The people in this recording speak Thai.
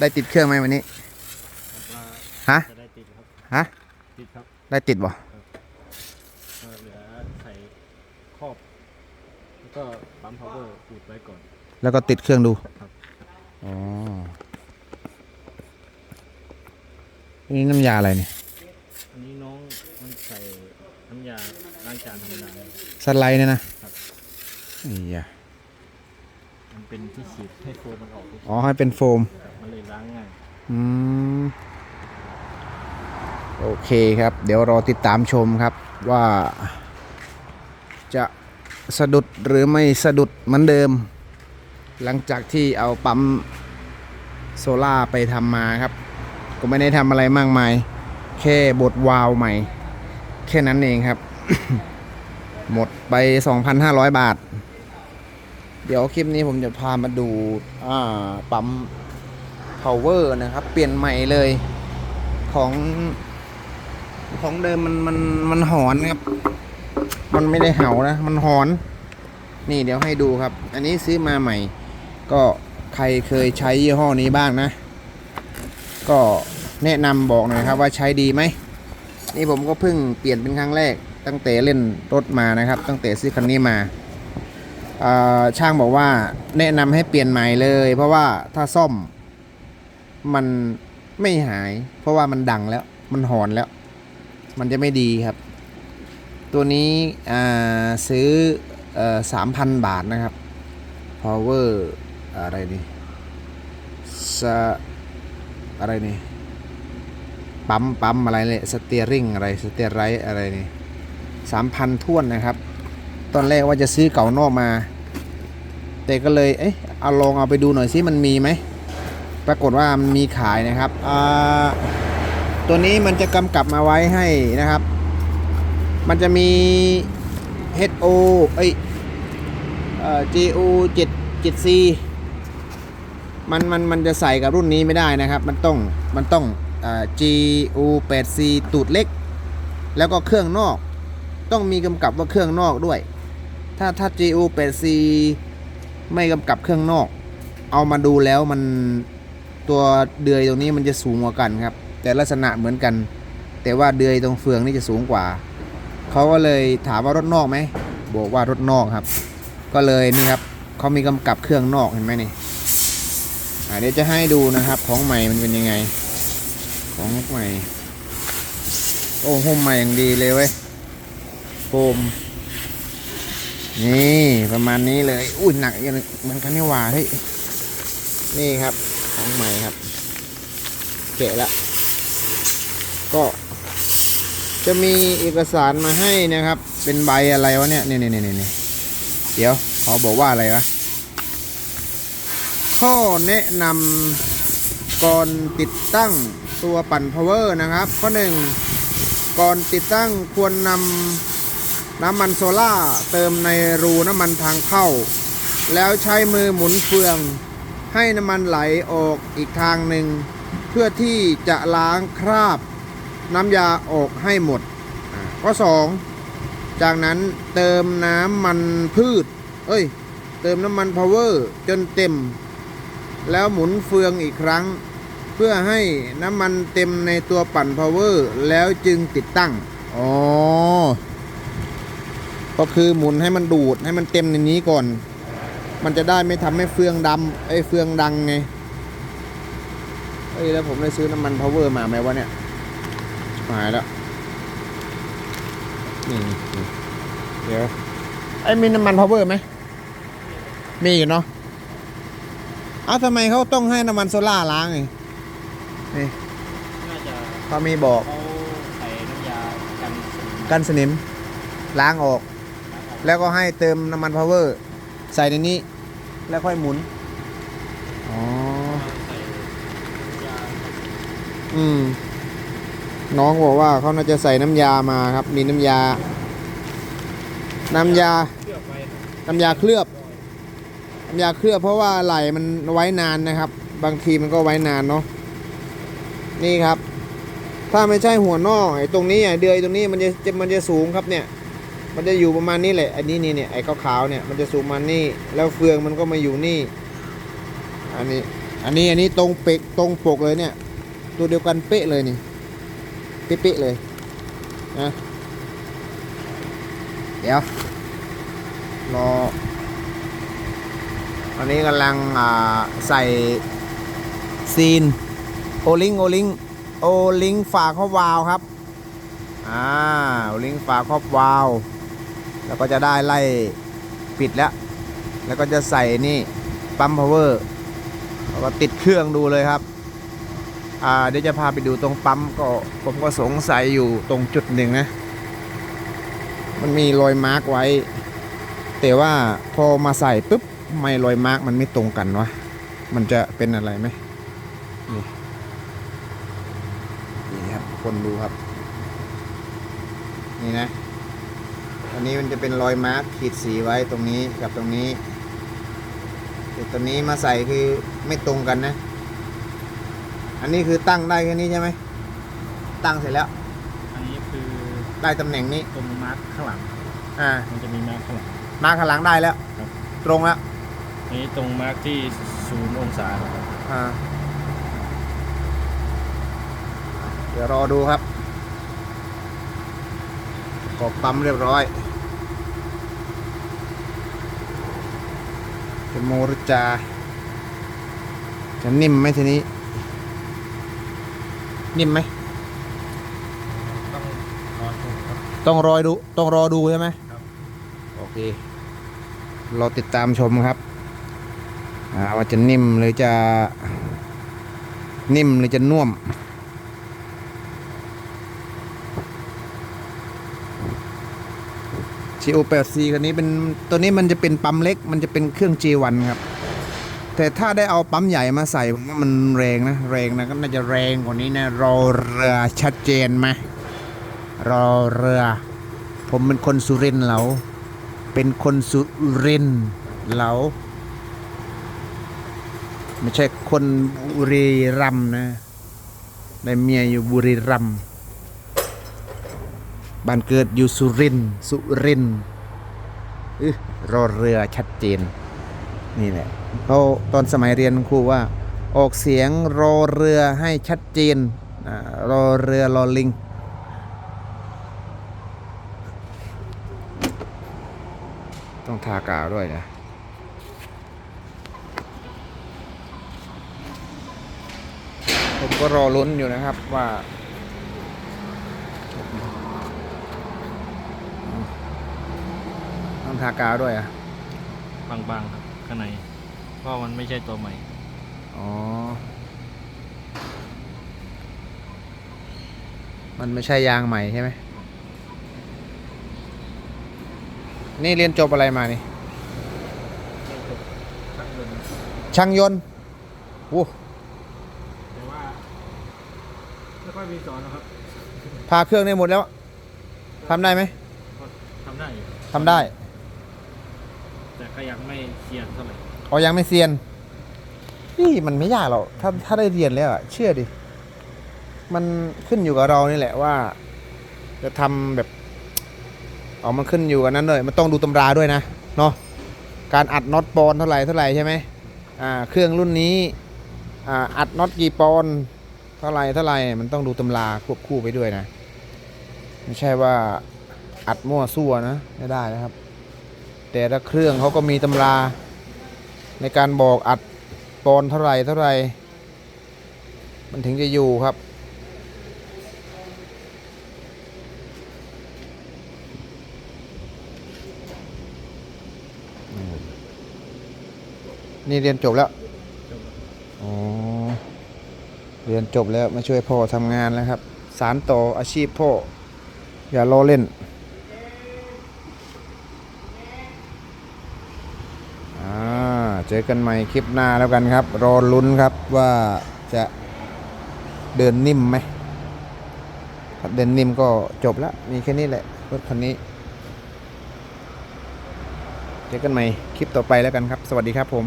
ได้ติดเครื่องไหมวันนี้ว่าฮะ จะได้ติดครับ ฮะ ติดครับได้ติดบ่ก็เหลือใส่ครอบ แล้วก็ปั๊มพาวเวอร์อุดไว้ก่อน แล้วก็ติดเครื่องดูครับ อ๋อนี่น้ำยาอะไรเนี่ยอันนี้น้องมันใส่น้ำยาล้างจานธรรมดา สไลด์เนี่ยนะครับ อียะมัน เป็นที่ฉีดให้โฟมมันออกอ๋อให้เป็นโฟมครับมันเลยล้างง่ายอืม โอเคครับ เดี๋ยวรอติดตามชมครับว่าจะสะดุดหรือไม่สะดุดเหมือนเดิม หลังจากที่เอาปั๊มโซล่าร์ไปทำมาครับ ก็ไม่ได้ทำอะไรมากมาย แค่บดวาล์วใหม่ แค่นั้นเองครับ หมดไป 2,500 บาท เดี๋ยวคลิปนี้ผมจะพามาดูอ่าปั๊ม power นะครับ เปลี่ยนใหม่เลยของของเดิมมันมันมันหอนครับ มันไม่ได้เห่านะ มันหอน นี่เดี๋ยวให้ดูครับ อันนี้ซื้อมาใหม่ ก็ใครเคยใช้ยี่ห้อนี้บ้างนะ ก็แนะนำบอกหน่อยครับว่าใช้ดีไหม นี่ผมก็เพิ่งเปลี่ยนเป็นครั้งแรกตั้งแต่เล่นรถมานะครับ ตั้งแต่ซื้อคันนี้มาอ่า ช่างบอกว่าแนะนำให้เปลี่ยนใหม่เลย เพราะว่าถ้าซ่อมมันไม่หาย เพราะว่ามันดังแล้ว มันหอนแล้ว มันจะไม่ดีครับ ตัวนี้ซื้อสามพันบาทนะครับ power อะไรนี่สอะไรนี่ปั๊มปั๊มอะไรเนี่ยสเตียริงอะไรสเตียไรอะไรนี่สามพันท่วนนะครับ ตอนแรกว่าจะซื้อเก่านอกมา แต่ก็เลยเอ๊ะเอาลองเอาไปดูหน่อยสิมันมีไหมปรากฏว่ามันมีขายนะครับตัวนี้มันจะกำกับมาไว้ให้นะครับ มันจะมี HO เอ้ยเอ่อ GO 7 7C มันมันมันจะใส่กับรุ่นนี้ไม่ได้นะครับ มันต้องมันต้องอ่า GO 8C ตูดเล็ก แล้วก็เครื่องนอก ต้องมีกำกับว่าเครื่องนอกด้วย ถ้าถ้า GO 8C ไม่กำกับเครื่องนอก เอามาดูแล้วมันตัวเดือยตรงนี้มันจะสูงกว่ากันครับ แต่ลักษณะเหมือนกัน แต่ว่าเดือยตรงเฟืองนี่จะสูงกว่า เขาก็เลยถามว่ารถนอกไหมบอกว่ารถนอกครับ ก็เลยนี่ครับเขามีกำกับเครื่องนอกเห็นไหมนี่อ่าเดี๋ยวจะให้ดูนะครับของใหม่มันเป็นยังไง ของใหม่ โอ้โหมใหม่อย่างดีเลยเว้ยโฟม นี่ประมาณนี้เลย อุ้ยหนักอย่างเหมือนกันนี่หว่าเฮ้ยนี่ครับของใหม่ครับเกะละ ก็จะมีเอกสารมาให้นะครับ เป็นใบอะไรวะเนี่ยนี่นี่นี่นี่เดี๋ยวเขาบอกว่าอะไรวะข้อแนะนำก่อนติดตั้งตัวปั่น power นะครับ ข้อหนึ่งก่อนติดตั้งควรนำ น้ำมันโซล่าเติมในรูน้ำมันทางเข้า แล้วใช้มือหมุนเฟือง ให้น้ำมันไหลออกอีกทางหนึ่ง เพื่อที่จะล้างคราบ น้ำยาออกให้หมดข้อ2จากนั้นเติมน้ำมันพืช เอ้ย เติมน้ำมันพาวเวอร์จนเต็ม แล้วหมุนเฟืองอีกครั้ง เพื่อให้น้ำมันเต็มในตัวปั่นพาวเวอร์แล้วจึงติดตั้ง อ๋อ ก็คือหมุนให้มันดูดให้มันเต็มในนี้ก่อน มันจะได้ไม่ทำให้เฟืองดำไอ้ยเฟืองดังไงเอ้ยแล้วผมได้ซื้อน้ำมันพาวเวอร์มาไหมวะเนี่ยหายแล้วนี่นี่นี่เดี๋ยวไอ้มีน้ำมันพาวเวอร์ไหมมีอยู่เนาะเอ้าทำไมเขาต้องให้น้ำมันโซล่าร์ล้างไงนี่น่าจะเขามีบอกเขาใส่น้ำยากันสนิมกันสนิมล้างออก แล้วก็ให้เติมน้ำมันพาวเวอร์ใส่ในนี้ แล้วค่อยหมุน อ๋อ อืม น้องบอกว่าเขาน่าจะใส่น้ำยามาครับ มีน้ำยา น้ำยา น้ำยาเคลือบ น้ำยาเคลือบเพราะว่าไหลมันไว้นานนะครับ บางทีมันก็ไว้นานเนาะ นี่ครับ ถ้าไม่ใช่หัวนอกไอ้ตรงนี้ไอ้เดือยตรงนี้มันจะมันจะสูงครับเนี่ย มันจะอยู่ประมาณนี้แหละ อันนี้นี่เนี่ยไอ้ขาวๆเนี่ยมันจะสูงมานี่ แล้วเฟืองมันก็มาอยู่นี่ อันนี้ อันนี้อันนี้ตรงเป๊กตรงปกเลยเนี่ย ตัวเดียวกันเป๊ะเลยนี่เป๊ะเลยนะเดี๋ยวรออันนี้กำลังอ่าใส่ซีนโอลิงโอลิงโอลิงฝาครอบวาวครับ อ่าโอลิงฝาครอบวาว แล้วก็จะได้ไล่ปิดแล้ว แล้วก็จะใส่นี่ปั๊มพาวเวอร์แล้วก็ติดเครื่องดูเลยครับอ่าเดี๋ยวจะพาไปดูตรงปั๊มก็ผมก็สงสัยอยู่ตรงจุดหนึ่งนะ มันมีรอยมาร์กไว้ แต่ว่าพอมาใส่ปุ๊บไม่รอยมาร์กมันไม่ตรงกันวะมันจะเป็นอะไรไหมนี่นี่ครับคนดูครับ นี่นะ อันนี้มันจะเป็นรอยมาร์กขีดสีไว้ตรงนี้กับตรงนี้แต่ตัวนี้มาใส่คือไม่ตรงกันนะ อันนี้คือตั้งได้แค่นี้ใช่ไหม ตั้งเสร็จแล้ว อันนี้คือได้ตำแหน่งนี้ตรงมาร์คข้างหลัง อ่า มันจะมีมาร์คข้างหลัง มาข้างหลังได้แล้ว ครับ ตรงแล้วอันนี้ตรงมาร์คที่ศูนย์องศาครับอ่า เดี๋ยวรอดูครับ กบปั๊มเรียบร้อยจะโมหรือจา จะนิ่มไหมทีนี้ นิ่มไหม ต้องรอชมครับ ต้องรอดู ต้องรอดูใช่ไหมครับโอเครอติดตามชมครับอ่าว่าจะนิ่มหรือจะนิ่มหรือจะน่วม GO 8 C คันนี้เป็นตัวนี้มันจะเป็นปั๊มเล็ก มันจะเป็นเครื่อง G1 ครับ แต่ถ้าได้เอาปั๊มใหญ่มาใส่ผมว่ามันแรงนะ แรงนะก็น่าจะแรงกว่านี้นะรอเรือชัดเจนไหมรอเรือ ผมเป็นคนสุรินทร์เหลาเป็นคนสุรินทร์เหลาไม่ใช่คนบุรีรัมนะได้เมียอยู่บุรีรัมย์ บ้านเกิดอยู่สุรินสุรินอึรอเรือชัดเจน นี่แหละเขาตอนสมัยเรียนครูว่าออกเสียงรอเรือให้ชัดเจนรอเรือรอลิงต้องทากาวด้วยนะผมก็รอลุ้นอยู่นะครับว่า ต้องทากาวด้วยอะ บางๆครับข้างในเพราะมันไม่ใช่ตัวใหม่ อ๋อ มันไม่ใช่ยางใหม่ใช่ไหม นี่เรียนจบอะไรมานี่ ช่างยนต์ช่างยนต์โอ้แต่ว่าไม่ค่อยมีสอนนะครับพาเครื่องได้หมดแล้ว ทำได้ไหมทำได้อยู่ทำได้ แต่ก็ยังไม่เซียนเท่าไหร่อ๋อยังไม่เซียนนี่มันไม่ยากหรอกถ้าถ้าได้เรียนแล้วอะเชื่อดิ มันขึ้นอยู่กับเรานี่แหละว่า จะทำแบบอ๋อมันขึ้นอยู่กับนั้นเลยมันต้องดูตำราด้วยนะเนาะการอัดน็อตปอนเท่าไหร่เท่าไหร่ใช่ไหมอ่าเครื่องรุ่นนี้อ่าอัดน็อตกี่ปอนเท่าไหร่เท่าไหร่มันต้องดูตำราควบคู่ไปด้วยนะ ไม่ใช่ว่าอัดมั่วซั่วนะไม่ได้นะครับ แต่ละเครื่องเขาก็มีตำราในการบอกอัดปอนเท่าไรเท่าไรมันถึงจะอยู่ครับ นี่เรียนจบแล้วอ๋อเรียนจบแล้วมาช่วยพ่อทำงานแล้วครับ สารต่ออาชีพพ่อ อย่าล้อเล่น อ่า เจอกันใหม่คลิปหน้าแล้วกันครับ รอลุ้นครับว่าจะเดินนิ่มไหมถ้าเดินนิ่มก็จบแล้ว มีแค่นี้แหละรถคันนี้ เจอกันใหม่คลิปต่อไปแล้วกันครับ สวัสดีครับผม